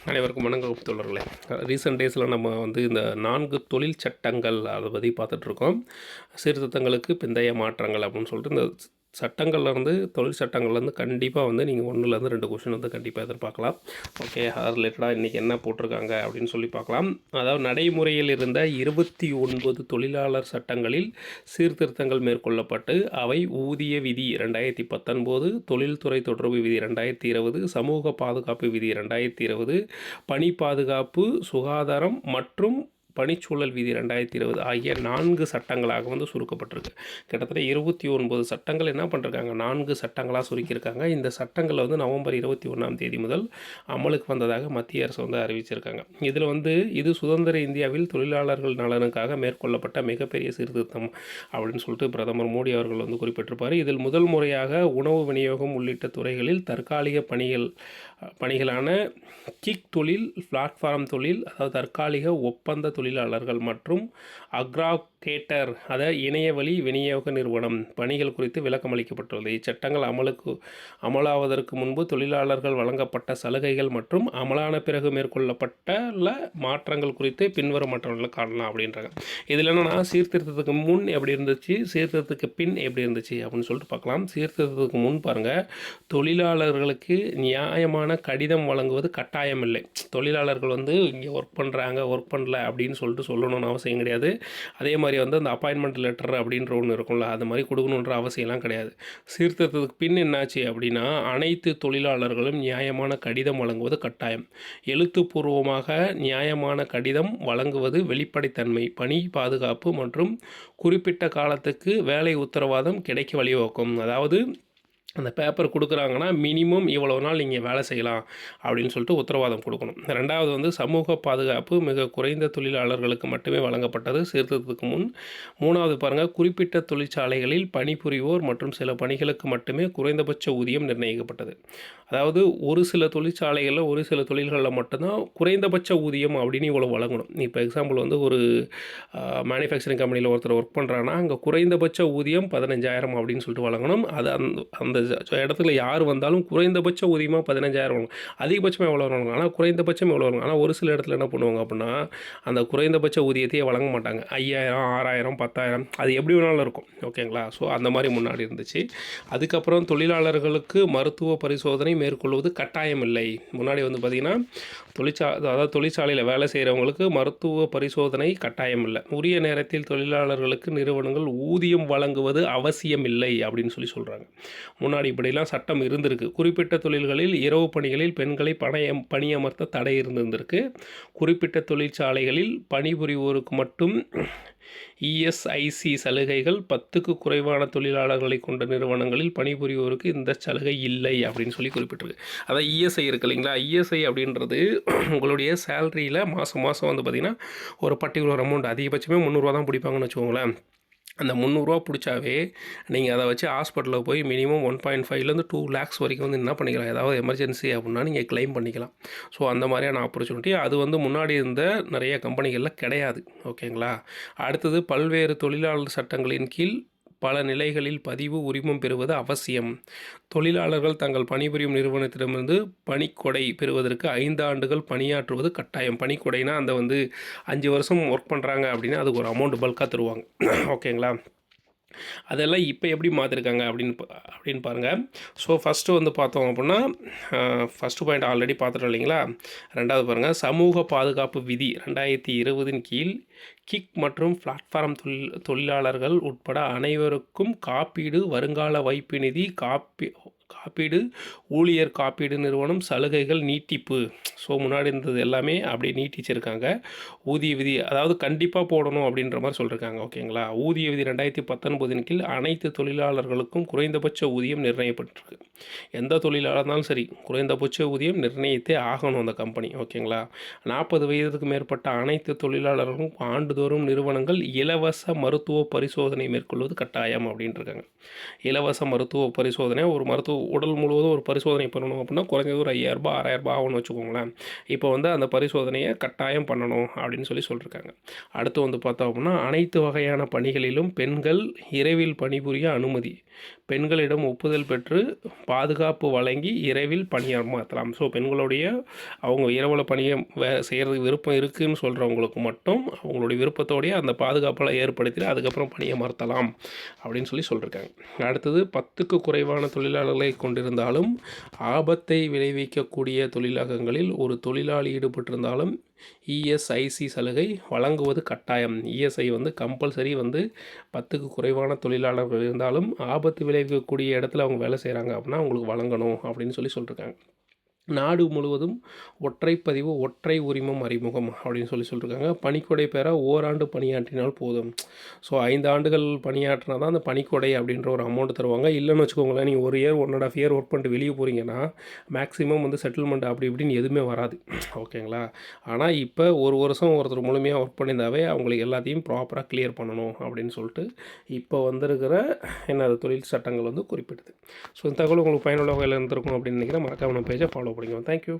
அனைவருக்கும் வணக்கம் தோழர்களே ரீசெண்ட் டேஸில் நம்ம வந்து இந்த நான்கு தொழில் சட்டங்கள் அதை பற்றி பார்த்துட்ருக்கோம் சீர்திருத்தங்களுக்கு பிந்தைய மாற்றங்கள் அப்படின்னு சொல்லிட்டு இந்த சட்டங்கள்லேருந்து தொழில் சட்டங்கள்லேருந்து கண்டிப்பாக வந்து நீங்கள் ஒன்றுலேருந்து ரெண்டு கொஷின் வந்து கண்டிப்பாக எதிர்பார்க்கலாம். ஓகே அது ரிலேட்டடாக இன்றைக்கி என்ன போட்டிருக்காங்க அப்படின்னு சொல்லி பார்க்கலாம். அதாவது நடைமுறையில் இருந்த இருபத்தி ஒன்பது தொழிலாளர் சட்டங்களில் சீர்திருத்தங்கள் மேற்கொள்ளப்பட்டு அவை ஊதிய விதி ரெண்டாயிரத்தி பத்தொன்பது தொழில்துறை தொடர்பு விதி ரெண்டாயிரத்தி இருபது சமூக பாதுகாப்பு விதி ரெண்டாயிரத்தி இருபது பணி பாதுகாப்பு சுகாதாரம் மற்றும் பணிச்சூழல் விதி ரெண்டாயிரத்தி இருபது ஆகிய நான்கு சட்டங்களாக வந்து சுருக்கப்பட்டிருக்கு. கிட்டத்தட்ட இருபத்தி ஒன்பது சட்டங்கள் என்ன பண்ணிருக்காங்க? நான்கு சட்டங்களாக சுருக்கியிருக்காங்க. இந்த சட்டங்களை வந்து நவம்பர் இருபத்தி ஒன்றாம் தேதி முதல் அமலுக்கு வந்ததாக மத்திய அரசு வந்து அறிவிச்சிருக்காங்க. இதில் வந்து இது சுதந்திர இந்தியாவில் தொழிலாளர்கள் நலனுக்காக மேற்கொள்ளப்பட்ட மிகப்பெரிய சீர்திருத்தம் அப்படின்னு சொல்லிட்டு பிரதமர் மோடி அவர்கள் வந்து குறிப்பிட்டிருப்பார். இதில் முதல் முறையாக உணவு விநியோகம் உள்ளிட்ட துறைகளில் தற்காலிக பணிகள் பணிகளான கிக் தொழில் பிளாட்ஃபார்ம் தொழில் அதாவது தற்காலிக ஒப்பந்த தொழிலாளர்கள் மற்றும் அக்ராகேட்டர் அத இணையவழி விநியோக நிறுவனம். பணிகள் குறித்து விளக்கம் அளிக்கப்பட்டுள்ளது. இச்சட்டங்கள் அமலுக்கு அமலாவதற்கு முன்பு தொழிலாளர்கள் வழங்கப்பட்ட சலுகைகள் மற்றும் அமலான பிறகு மேற்கொள்ளப்பட்ட மாற்றங்கள் குறித்து பின்வரும் மாற்றங்களை காணலாம் அப்படின்றாங்க. இதில் என்னென்னா சீர்திருத்தத்துக்கு முன் எப்படி இருந்துச்சு சீர்திருத்தத்துக்கு பின் எப்படி இருந்துச்சு அப்படின்னு சொல்லிட்டு பார்க்கலாம். சீர்திருத்தத்துக்கு முன் பாருங்கள் தொழிலாளர்களுக்கு நியாயமான கடிதம் வழங்குவது கட்டாயம் இல்லை தொழிலாளர்கள் வந்து இங்கே ஒர்க் பண்ணுறாங்க ஒர்க் பண்ணல அப்படின்னு சொல்லிட்டு சொல்லணும்னு அவசியம் கிடையாது. அதே மாதிரி வந்து அந்த அப்பாயின்மெண்ட் லெட்டர் அப்படின்ற ஒன்று இருக்கும்ல அது மாதிரி கொடுக்கணுன்ற அவசியம்லாம் கிடையாது. சீர்திருத்தத்துக்கு பின் என்னாச்சு அப்படின்னா அனைத்து தொழிலாளர்களும் நியாயமான கடிதம் வழங்குவது கட்டாயம். எழுத்துப்பூர்வமாக நியாயமான கடிதம் வழங்குவது வெளிப்படைத்தன்மை பணி பாதுகாப்பு மற்றும் குறிப்பிட்ட காலத்துக்கு வேலை உத்தரவாதம் கிடைக்க வழிவகுக்கும். அதாவது அந்த பேப்பர் கொடுக்குறாங்கன்னா மினிமம் இவ்வளோ நாள் நீங்கள் வேலை செய்யலாம் அப்படின்னு சொல்லிட்டு உத்தரவாதம் கொடுக்கணும். ரெண்டாவது வந்து சமூக பாதுகாப்பு மிக குறைந்த தொழிலாளர்களுக்கு மட்டுமே வழங்கப்பட்டது. சீர்திருத்தத்துக்கு முன் மூணாவது பாருங்கள் குறிப்பிட்ட தொழிற்சாலைகளில் பணிபுரிவோர் மற்றும் சில பணிகளுக்கு மட்டுமே குறைந்தபட்ச ஊதியம் நிர்ணயிக்கப்பட்டது. அதாவது ஒரு சில தொழிற்சாலைகளில் ஒரு சில தொழில்களில் மட்டும்தான் குறைந்தபட்ச ஊதியம் அப்படின்னு இவ்வளோ வழங்கணும். இப்போ எக்ஸாம்பிள் வந்து ஒரு மேனுஃபேக்சரிங் கம்பெனியில் ஒருத்தர் ஒர்க் பண்ணுறாங்கன்னா அங்கே குறைந்தபட்ச ஊதியம் பதினஞ்சாயிரம் அப்படின்னு சொல்லிட்டு வழங்கணும். அது அந்த அந்த இடத்துல யார் வந்தாலும் குறைந்தபட்ச ஊதியமாக பதினஞ்சாயிரம் வரும் அதிகபட்சமாக எவ்வளோ வருவாங்க ஆனால் குறைந்தபட்சம் எவ்வளோ வரும் ஆனால் ஒரு சில இடத்துல என்ன பண்ணுவாங்க அப்படின்னா அந்த குறைந்தபட்ச ஊதியத்தையே வழங்க மாட்டாங்க. ஐயாயிரம் ஆறாயிரம் பத்தாயிரம் அது எப்படி வேணாலும் இருக்கும். ஓகேங்களா? ஸோ அந்த மாதிரி முன்னாடி இருந்துச்சு. அதுக்கப்புறம் தொழிலாளர்களுக்கு மருத்துவ பரிசோதனை மேற்கொள்வது கட்டாயம் இல்லை முன்னாடி வந்து பார்த்திங்கன்னா தொழிற்சா அதாவது தொழிற்சாலையில் வேலை செய்கிறவங்களுக்கு மருத்துவ பரிசோதனை கட்டாயம் இல்லை. உரிய நேரத்தில் தொழிலாளர்களுக்கு நிறுவனங்கள் ஊதியம் வழங்குவது அவசியம் இல்லை அப்படின்னு சொல்லி சொல்கிறாங்க முன்னாடி இப்படிலாம் சட்டம் இருந்திருக்கு. குறிப்பிட்ட தொழில்களில் இரவு பணிகளில் பெண்களை பணையம் பணியமர்த்த தடை இருந்திருந்திருக்கு. குறிப்பிட்ட தொழிற்சாலைகளில் பணிபுரிவோருக்கு மட்டும் இஎஸ்ஐசி சலுகைகள் பத்துக்கு குறைவான தொழிலாளர்களை கொண்ட நிறுவனங்களில் பணிபுரிவோருக்கு இந்த சலுகை இல்லை அப்படின்னு சொல்லி குறிப்பிட்டிருக்கு. அதான் இஎஸ்ஐ இருக்கு இல்லைங்களா? இஎஸ்ஐ அப்படின்றது உங்களுடைய சேலரியில் மாதம் மாதம் வந்து பார்த்திங்கன்னா ஒரு பர்டிகுலர் அமௌண்ட் அதிகபட்சமே முந்நூறுரூவா தான் பிடிப்பாங்கன்னு வச்சுக்கோங்களேன். அந்த முந்நூறுரூவா பிடிச்சாவே நீங்கள் அதை வச்சு ஹாஸ்பிட்டலில் போய் மினிமம் ஒன் பாயிண்ட் ஃபைவ்லேருந்து டூ லேக்ஸ் வரைக்கும் வந்து என்ன பண்ணிக்கலாம்? ஏதாவது எமர்ஜென்சி அப்படின்னா நீங்கள் க்ளைம் பண்ணிக்கலாம். ஸோ அந்த மாதிரியான ஆப்பர்ச்சுனிட்டி அது வந்து முன்னாடி இருந்த நிறைய கம்பெனிகளில் கிடையாது. ஓகேங்களா அடுத்தது பல்வேறு தொழிலாளர் சட்டங்களின் கீழ் பல நிலைகளில் பதிவு உரிமம் பெறுவது அவசியம். தொழிலாளர்கள் தங்கள் பணிபுரியும் நிறுவனத்திடமிருந்து பணிக்கொடை பெறுவதற்கு ஐந்து ஆண்டுகள் பணியாற்றுவது கட்டாயம். பணிக்கொடைனா அந்த வந்து அஞ்சு வருஷம் ஒர்க் பண்ணுறாங்க அப்படின்னா அதுக்கு ஒரு அமௌண்ட் பல்காக தருவாங்க. ஓகேங்களா அதெல்லாம் இப்போ எப்படி மாற்றிருக்காங்க அப்படின்னு பா- அப்படின்னு பாருங்கள் ஸோ ஃபஸ்ட்டு வந்து பார்த்தோம் அப்படின்னா ஃபஸ்ட்டு பாயிண்ட் ஆல்ரெடி பார்த்துட்டோம் இல்லைங்களா? ரெண்டாவது பாருங்கள் சமூக பாதுகாப்பு விதி ரெண்டாயிரத்தி இருபதின் கீழ் கிக் மற்றும் பிளாட்ஃபார்ம் தொழில் தொழிலாளர்கள் உட்பட அனைவருக்கும் காப்பீடு வருங்கால வைப்பு நிதி காப்பி காப்பீடு ஊழியர் காப்பீடு நிறுவனம் சலுகைகள் நீட்டிப்பு. ஸோ முன்னாடி இருந்தது எல்லாமே அப்படியே நீட்டிச்சிருக்காங்க. ஊதிய விதி அதாவது கண்டிப்பாக போடணும் அப்படின்ற மாதிரி சொல்லியிருக்காங்க ஓகேங்களா ஊதிய விதி ரெண்டாயிரத்தி பத்தொன்பதின் கீழ் அனைத்து தொழிலாளர்களுக்கும் குறைந்தபட்ச ஊதியம் நிர்ணயப்பட்டிருக்கு எந்த தொழிலாளர் இருந்தாலும் சரி குறைந்தபட்ச ஊதியம் நிர்ணயித்தே ஆகணும் அந்த கம்பெனி ஓகேங்களா நாற்பது வயதுக்கு மேற்பட்ட அனைத்து தொழிலாளர்களும் ஆண்டுதோறும் நிறுவனங்கள் இலவச மருத்துவ பரிசோதனை மேற்கொள்வது கட்டாயம் அப்படின்ட்டு இருக்காங்க. இலவச மருத்துவ பரிசோதனை ஒரு மருத்துவ உடல் முழுவதும் ஒரு பரிசோதனை பண்ணணும் அப்படின்னா குறைஞ்சது ஒரு ஐயாயிரரூபா ஆறாயிரரூபா ஆகும்னு வச்சுக்கோங்களேன். இப்போ வந்து அந்த பரிசோதனையை கட்டாயம் பண்ணணும் அப்படின்னு சொல்லி சொல்லியிருக்காங்க அடுத்து வந்து பார்த்தோம் அப்படின்னா அனைத்து வகையான பணிகளிலும் பெண்கள் இரவில் பணிபுரிய அனுமதி. பெண்களிடம் ஒப்புதல் பெற்று பாதுகாப்பு வழங்கி இரவில் பணியமர்த்தலாம் ஸோ பெண்களுடைய அவங்க இரவில் பணியை வே செய்கிறதுக்கு விருப்பம் இருக்குதுன்னு சொல்கிறவங்களுக்கு மட்டும் அவங்களுடைய விருப்பத்தோடைய அந்த பாதுகாப்பெல்லாம் ஏற்படுத்தி அதுக்கப்புறம் பணியமர்த்தலாம் அப்படின்னு சொல்லி சொல்லியிருக்காங்க அடுத்தது பத்துக்கு குறைவான தொழிலாளர்களை கொண்டிருந்தாலும் ஆபத்தை விளைவிக்கக்கூடிய தொழிலகங்களில் ஒரு தொழிலாளி ஈடுபட்டிருந்தாலும் இஎஸ்ஐசி சலுகை வழங்குவது கட்டாயம். இஎஸ்ஐ வந்து கம்பல்சரி வந்து பத்துக்கு குறைவான தொழிலாளர்கள் இருந்தாலும் ஆபத்து விளைவிக்கக்கூடிய இடத்துல அவங்க வேலை செய்கிறாங்க அப்படின்னா அவங்களுக்கு வழங்கணும் அப்படின்னு சொல்லி சொல்லியிருக்காங்க நாடு முழுவதும் ஒற்றை பதிவு ஒற்றை உரிமம் அறிமுகம் அப்படின்னு சொல்லி சொல்லியிருக்காங்க பணிக்கொடை பெற ஓராண்டு பணியாற்றினால் போதும். ஸோ ஐந்து ஆண்டுகள் பணியாற்றினா தான் அந்த பணிக்கொடை அப்படின்ற ஒரு அமௌண்ட் தருவாங்க. இல்லைன்னு வச்சுக்கோங்களேன் நீங்கள் ஒரு year one and half year work பண்ணிட்டு வெளியே போகிறீங்கன்னா மேக்ஸிமம் வந்து செட்டில்மெண்ட் அப்படி இப்படின்னு எதுவுமே வராது. ஓகேங்களா? ஆனால் இப்போ ஒரு வருஷம் ஒருத்தர் முழுமையாக ஒர்க் பண்ணியிருந்தாவே அவங்களுக்கு எல்லாத்தையும் ப்ராப்பராக கிளியர் பண்ணணும் அப்படின்னு சொல்லிட்டு இப்போ வந்திருக்கிற என்ன தொழில் சட்டங்கள் வந்து குறிப்பிடுது. ஸோ இந்த தகவல் உங்களுக்கு பயனுள்ள வகையில் இருந்திருக்கும் அப்படின்னு நினைக்கிறேன். மறக்காம நம்ம பேஜை ஃபாலோ பண்ணிக்கோங்க தேங்க்யூ